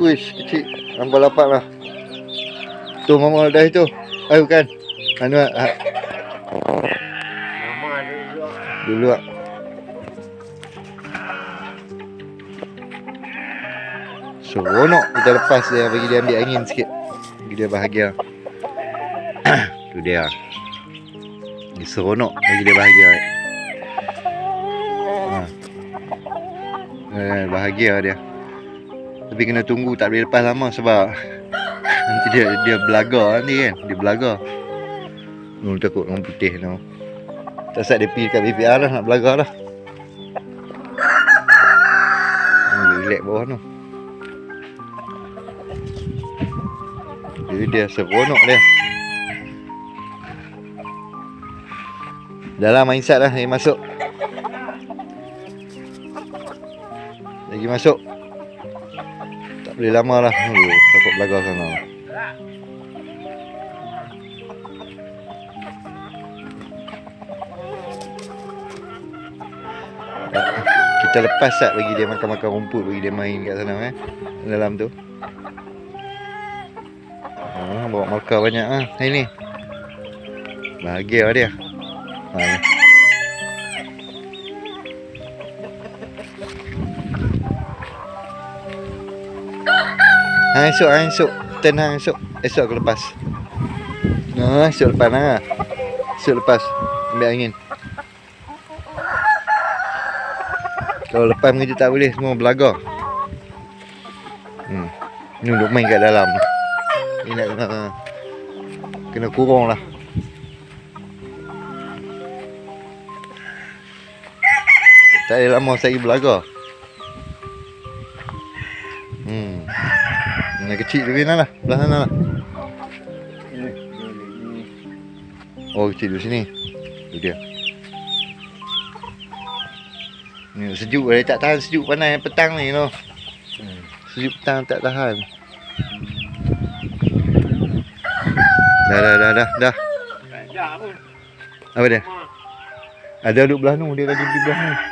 Wish, kecil. Nampak lapak lah. Tu mama dah itu. Ayo kan. Anu ah. ah, Mama ada dulu. Dulu ah. Seronok kita lepas dia bagi dia ambil angin sikit. Bagi dia bahagia. tu dia. Dia seronok bagi dia bahagia. Ha. Eh, bahagia dia. Tapi kena tunggu tak boleh lepas lama sebab nanti dia dia belaga nanti kan. Dia belaga. Nul takut orang putih tu. Tak sat dia pergi kat BPR lah nak belaga lah. Hmm, Relax bawah tu. Jadi dia seronok dia. Dah lah mindset dah. Lagi masuk. Lagi masuk. Tak boleh lama lah. Takut belaga sana. Kita lepas sat bagi dia makan-makan rumput bagi dia main kat sana eh. Dalam tu. Ha, bawa markah banyak ah. Ha. Ini. Bahagia lah dia. Ha. Ni. Ha, esok, ha, esok. Turn hang esok. Esok aku lepas. Ha, esok lepas ha. Esok lepas. Ambil angin. Kalau lepas kerja tak boleh semua belaga. Hmm. Ni duduk main kat dalam. Ni nak kena kena kurung lah. Tak ada lama saya pergi belaga. Hmm. Yang kecil tu Vina lah. Belah sana lah. Oh kecil di sini. Tu dia. Ni sejuk dia tak tahan sejuk panas petang ni tu. Hmm. Sejuk petang tak tahan. Dah dah dah dah dah. Apa dia? Ada duduk belah tu dia lagi di belah ni.